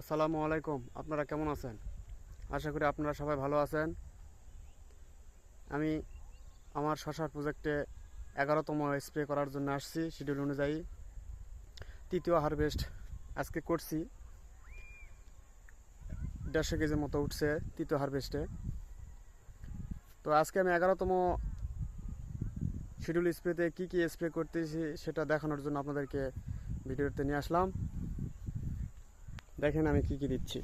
আসসালামু আলাইকুম। আপনারা কেমন আছেন? আশা করি আপনারা সবাই ভালো আছেন। আমি আমার শশার প্রজেক্টে এগারোতম স্প্রে করার জন্য আসছি শিডিউল অনুযায়ী। তৃতীয় হারভেস্ট আজকে করছি। দেড়শো কেজির মতো উঠছে তৃতীয় হারভেস্টে তো আজকে আমি এগারোতম শিডিউল স্প্রেতে কী কী স্প্রে করতেছি, সেটা দেখানোর জন্য আপনাদেরকে ভিডিওতে নিয়ে আসলাম। দেখেন আমি কি কি দিচ্ছি।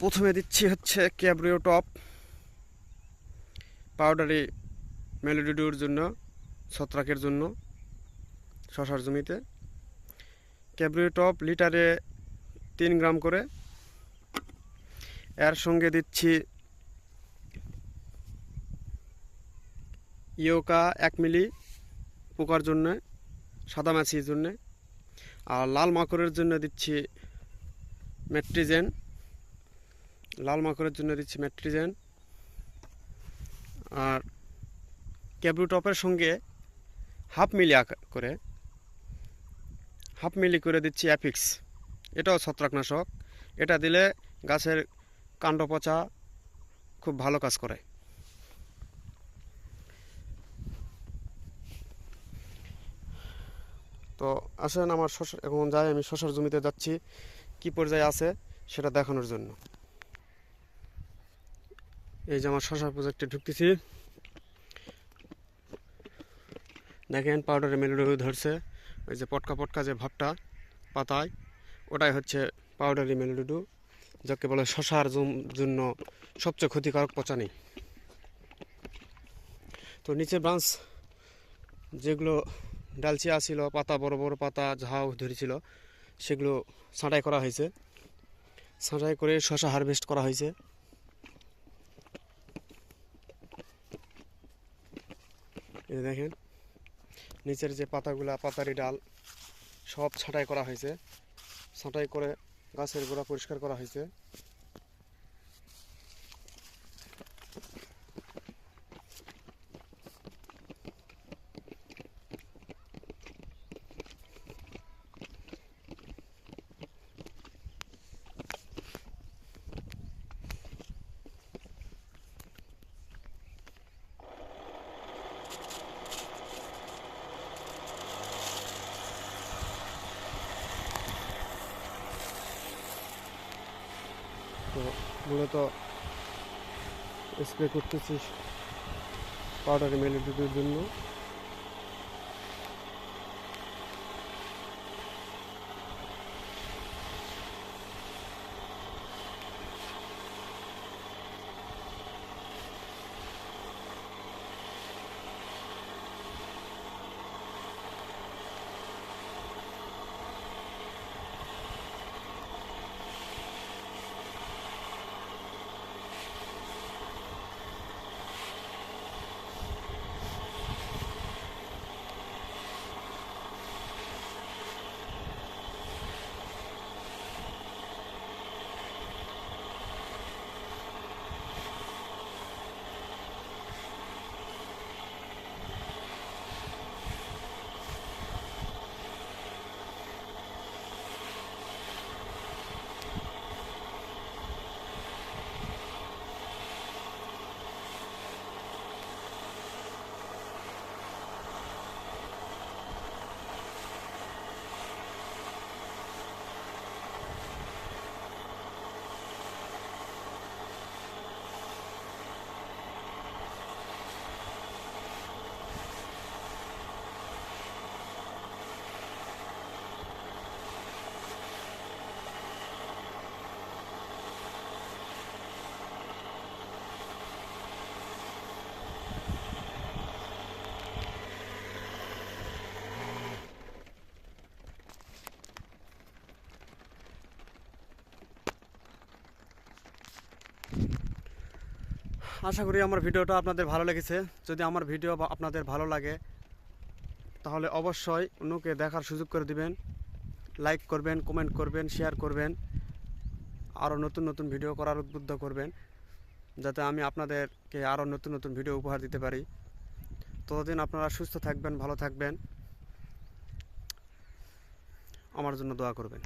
প্রথমে দিচ্ছি হচ্ছে ক্যাব্রিও টপ, পাউডারি মেলোডিডুর জন্য, ছত্রাকের জন্য, শশার জমিতে। ক্যাব্রিও টপ লিটারে তিন গ্রাম করে। এর সঙ্গে দিচ্ছি ইয়োকা এক মিলি পোকার জন্যে, সাদা মাছির জন্যে। আর লাল মাকড়ের জন্য দিচ্ছি মেট্রিজেন। লাল মাকড়ের জন্য দিচ্ছি মেট্রিজেন। আর টপের সঙ্গে হাফ মিলি করে, হাফ মিলি করে দিচ্ছি অ্যাপিক্স এটাও ছত্রাকনাশক। এটা দিলে গাছের কাণ্ড পচা খুব ভালো কাজ করে। তো আসেন আমার শশা এখন যাই, আমি শশার জমিতে যাচ্ছি। কি পর্যায়ে আছে সেটা দেখানোর জন্য। এই যে আমার শশার প্রজেক্টে ঢুকতেছি। দেখেন পাউডারে মেলুডু ধরছে। ওই যে পটকা পটকা যে ভাবটা, পাতায়, ওটাই হচ্ছে পাউডারি মেলুডু। যাকে বলে শশার জন্য সবচেয়ে ক্ষতিকারক পচানি। তো নিচে ব্রাঞ্চ যেগুলো ডালচিয়া ছিল পাতা, বড় বড় পাতা, ঝাউ ধরেছিল, সেগুলো ছাঁটাই করা হয়েছে। ছাঁটাই করে শশা হারভেস্ট করা হয়েছে। দেখেন, নিচের যে পাতাগুলা, পাতারি ডাল, সব ছাঁটাই করা হয়েছে। ছাঁটাই করে গাছের গোড়া পরিষ্কার করা হয়েছে তো মূলত স্প্রে করতেছি পাউডারি মেলিডিটির জন্য। আশা করি আমার ভিডিওটা আপনাদের ভালো লেগেছে। যদি আমার ভিডিও আপনাদের ভালো লাগে, তাহলে অবশ্যই অন্যকে দেখার সুযোগ করে দিবেন। লাইক করবেন কমেন্ট করবেন শেয়ার করবেন, আরও নতুন নতুন ভিডিও করার উদ্বুদ্ধ করবেন, যাতে আমি আপনাদেরকে আরও নতুন নতুন ভিডিও উপহার দিতে পারি। ততদিন আপনারা সুস্থ থাকবেন, ভালো থাকবেন। আমার জন্য দোয়া করবেন।